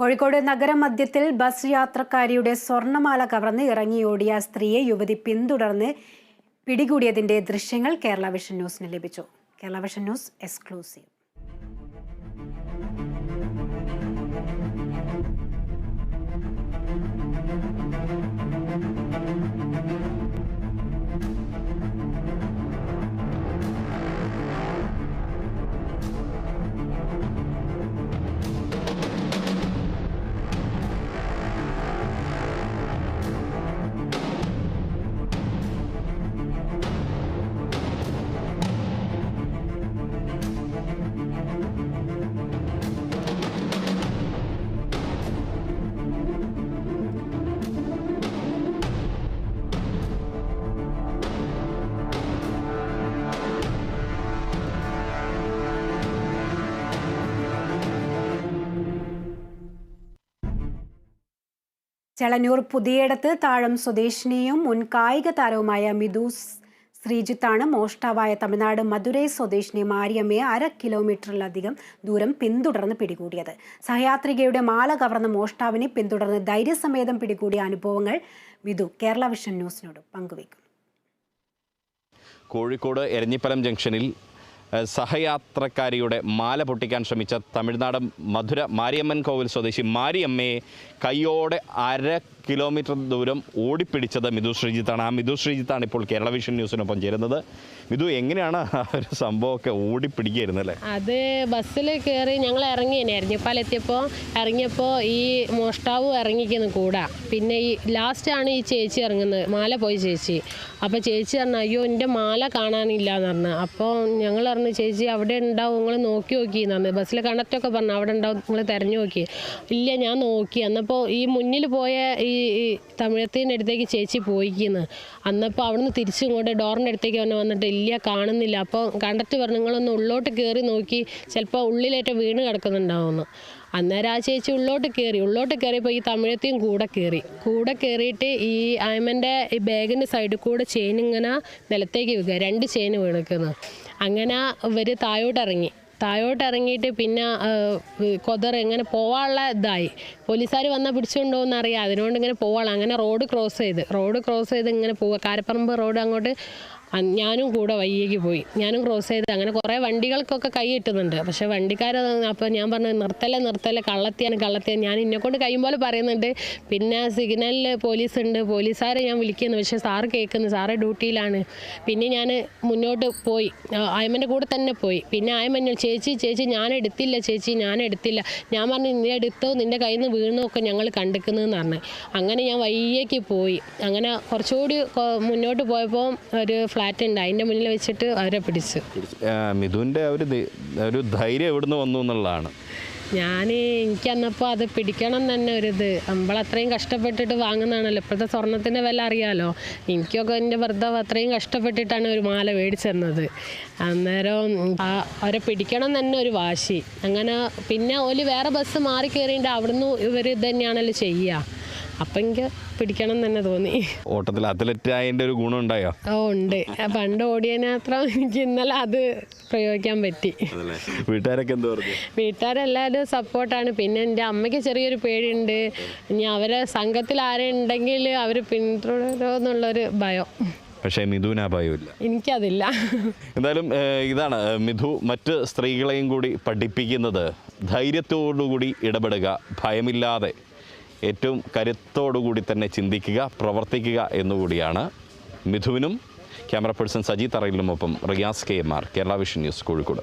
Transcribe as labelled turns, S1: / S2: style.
S1: Kozhikode നഗരമധ്യത്തിൽ bus യാത്രക്കാരിയുടെ സ്വർണമാല കവർന്ന് ഇറങ്ങിയോടിയ സ്ത്രീയെ യുവതി പിന്തുടർന്ന് പിടികൂടിയതിന്റെ ദൃശ്യങ്ങൾ കേരള വിഷൻ ന്യൂസിന് ലഭിച്ചു. Kerala vision news exclusive. Chelannur Puthiyadath Thazham സ്വദേശിനിയും മുൻ കായിക താരവുമായ മിഥു ശ്രീജിത്താണ് മോഷ്ടാവായ തമിഴ്നാട് മധുരൈ സ്വദേശിനി മാരിയമ്മയെ അര കിലോമീറ്ററിലധികം ദൂരം പിന്തുടർന്ന് പിടികൂടിയത്. സഹയാത്രികയുടെ മാല കവർന്ന മോഷ്ടാവിനെ പിന്തുടർന്ന് ധൈര്യസമേതം പിടികൂടിയ അനുഭവങ്ങൾ മിഥു കേരള വിഷൻ ന്യൂസിനോട് പങ്കുവയ്ക്കും.
S2: കോഴിക്കോട് എരഞ്ഞിപ്പലം ജംഗ്ഷനിൽ സഹയാത്രക്കാരിയുടെ മാല പൊട്ടിക്കാൻ ശ്രമിച്ച തമിഴ്നാട് മധുര മാരിയമ്മൻ കോവിൽ സ്വദേശി മാരിയമ്മയെ കയ്യോടെ അര കിലോമീറ്റർ ദൂരം ഓടിപ്പിടിച്ചത് മിഥു ശ്രീജിത്താണ്. ആ മിഥു ശ്രീജിത്താണ് ഇപ്പോൾ കേരള വിഷൻ ന്യൂസിനൊപ്പം ചേരുന്നത്. മിഥു എങ്ങനെയാണ് ആ ഒരു സംഭവമൊക്കെ ഓടിപ്പിടിക്കായിരുന്നല്ലേ
S3: അത് ബസ്സിൽ കയറി ഞങ്ങൾ ഇറങ്ങി ഇപ്പോൾ എത്തിയപ്പോൾ ഇറങ്ങിയപ്പോൾ ഈ മോഷ്ടാവ് ഇറങ്ങിക്കുന്നു കൂടാ. പിന്നെ ഈ ലാസ്റ്റാണ് ഈ ചേച്ചി ഇറങ്ങുന്നത്. മാല പോയി ചേച്ചി. അപ്പോൾ ചേച്ചി പറഞ്ഞു അയ്യോ എന്റെ മാല കാണാനില്ല എന്ന് പറഞ്ഞു. അപ്പോൾ ഞങ്ങൾ പറഞ്ഞു ചേച്ചി അവിടെ ഉണ്ടാവും. നിങ്ങൾ നോക്കി നോക്കി എന്ന് പറഞ്ഞു. ബസ്സിൽ കണ്ടക്ടൊക്കെ പറഞ്ഞു അവിടെ ഉണ്ടാവും. നിങ്ങൾ തിരഞ്ഞു നോക്കി. ഇല്ല ഞാൻ നോക്കി. എന്നപ്പോൾ ഈ മുന്നിൽ പോയ ഈ തമിഴത്തിന്റെ അടുത്തേക്ക് ചേച്ചി പോയിക്കുന്നു. അന്നപ്പോൾ അവിടുന്ന് തിരിച്ചു ഇങ്ങോട്ട് ഡോറിന്റെ അടുത്തേക്ക് അവനെ വന്നിട്ട് ഇല്ല കാണുന്നില്ല. അപ്പോൾ കണ്ടിട്ട് പറഞ്ഞു നിങ്ങളൊന്ന് ഉള്ളോട്ട് കയറി നോക്കി ചിലപ്പോൾ ഉള്ളിലേറ്റ വീണ് കിടക്കുന്നുണ്ടാവുമെന്ന് അന്നേരം ആ ചേച്ചി ഉള്ളോട്ട് കയറി ഉള്ളോട്ട് കയറിയപ്പോൾ ഈ തമിഴത്തെയും കൂടെ കയറി കൂടെ കയറിയിട്ട് ഈ അയമന്റെ ഈ ബാഗിന്റെ സൈഡിൽ കൂടെ ചെയിൻ ഇങ്ങനെ നിലത്തേക്ക് വെക്കുക. രണ്ട് ചെയിൻ വീണിക്കുന്നത് അങ്ങനെ ഇവർ താഴോട്ട് ഇറങ്ങി. താഴോട്ട് ഇറങ്ങിയിട്ട് പിന്നെ കൊതർ ഇങ്ങനെ പോവാനുള്ള ഇതായി. പോലീസുകാർ വന്നാൽ പിടിച്ചുകൊണ്ടോന്ന് അറിയാം. അതിനോണ്ട് ഇങ്ങനെ പോവാളാം അങ്ങനെ റോഡ് ക്രോസ് ചെയ്ത് റോഡ് ക്രോസ് ചെയ്ത് ഇങ്ങനെ പോവുക. കാരപ്പറമ്പ് റോഡ് അങ്ങോട്ട് ഞാനും കൂടെ വയ്യേക്ക് പോയി. ഞാനും ക്രോസ് ചെയ്ത് അങ്ങനെ കുറേ വണ്ടികൾക്കൊക്കെ കൈ കിട്ടുന്നുണ്ട്. പക്ഷെ വണ്ടിക്കാർ അപ്പോൾ ഞാൻ പറഞ്ഞു നിർത്തല്ലേ നിർത്തല്ലേ കള്ളത്തിയാണ് കള്ളത്തിയാണ്. ഞാൻ ഇന്നെ കൊണ്ട് കഴിയും പോലെ പറയുന്നുണ്ട്. പിന്നെ സിഗ്നലിൽ പോലീസ് ഉണ്ട്. പോലീസുകാരെ ഞാൻ വിളിക്കുന്നു. പക്ഷേ സാറ് കേൾക്കുന്നു. സാറ് ഡ്യൂട്ടിയിലാണ്. പിന്നെ ഞാൻ മുന്നോട്ട് പോയി. ആയമന്റെ കൂടെ തന്നെ പോയി. പിന്നെ ആയമൻ ചേച്ചി ചേച്ചി ഞാൻ എടുത്തില്ല ചേച്ചി ഞാൻ എടുത്തില്ല. ഞാൻ പറഞ്ഞു നീ എടുത്തോ? നിന്റെ കയ്യിൽ നിന്ന് വീണൊക്കെ ഞങ്ങൾ കണ്ടിക്കുന്നതെന്ന് പറഞ്ഞു. അങ്ങനെ ഞാൻ വയ്യേക്ക് പോയി. അങ്ങനെ കുറച്ചുകൂടി മുന്നോട്ട് പോയപ്പോൾ ഒരു ഫ്ലാറ്റ് ഉണ്ട്. അതിന്റെ മുന്നിൽ വെച്ചിട്ട് അവരെ പിടിച്ചു.
S2: മിഥുന്റെ ഒരു ഒരു ധൈര്യം എവിടുന്ന് വന്നു എന്നുള്ളതാണ്.
S3: ഞാൻ എനിക്ക് അന്നപ്പോൾ അത് പിടിക്കണം തന്നെ ഒരിത്. നമ്മൾ അത്രയും കഷ്ടപ്പെട്ടിട്ട് വാങ്ങുന്നതാണല്ലോ. ഇപ്പോഴത്തെ സ്വർണത്തിന്റെ വില അറിയാമല്ലോ എനിക്കൊക്കെ എന്റെ ഭർത്താവ് അത്രയും കഷ്ടപ്പെട്ടിട്ടാണ് ഒരു മാല മേടിച്ചെന്നത് അന്നേരം അവരെ പിടിക്കണം തന്നെ ഒരു വാശി. അങ്ങനെ പിന്നെ ഓൽ വേറെ ബസ് മാറി കയറിയിട്ട് അവിടുന്ന് ഇവർ ഇത് തന്നെയാണല്ലോ ചെയ്യുക അപ്പം എനിക്ക് പിടിക്കണം എന്ന് തന്നെ തോന്നി.
S2: ഓട്ടത്തിൽ അത്ലറ്റ് ആയതിന്റെ ഒരു ഗുണം ഉണ്ടായോ?
S3: ഓ ഉണ്ട്. പണ്ട് മാത്രം എനിക്ക് ഇന്നലെ അത് പ്രയോഗിക്കാൻ പറ്റി.
S2: വീട്ടുകാരൊക്കെ എന്ത് പറഞ്ഞു?
S3: വീട്ടുകാരെല്ലാവരും സപ്പോർട്ടാണ്. പിന്നെ എന്റെ അമ്മയ്ക്ക് ചെറിയൊരു പേടിയുണ്ട്. ഇനി അവരെ സംഘത്തിൽ ആരുണ്ടെങ്കിൽ അവർ പിന്തുടരുമോ എന്നുള്ളൊരു ഭയം.
S2: പക്ഷേ മിഥുവിന് ആ ഭയമില്ല.
S3: എനിക്കതില്ല.
S2: എന്തായാലും ഇതാണ് മിഥു മറ്റ് സ്ത്രീകളെയും കൂടി പഠിപ്പിക്കുന്നത്. ധൈര്യത്തോടുകൂടി ഇടപെടുക ഭയമില്ലാതെ. ഏറ്റവും കരുത്തോടുകൂടി തന്നെ ചിന്തിക്കുക പ്രവർത്തിക്കുക എന്നുകൂടിയാണ് മിഥുവിനും camera person Saji തറയിലുമൊപ്പം Riyas K M R Kerala vision news Kozhikode.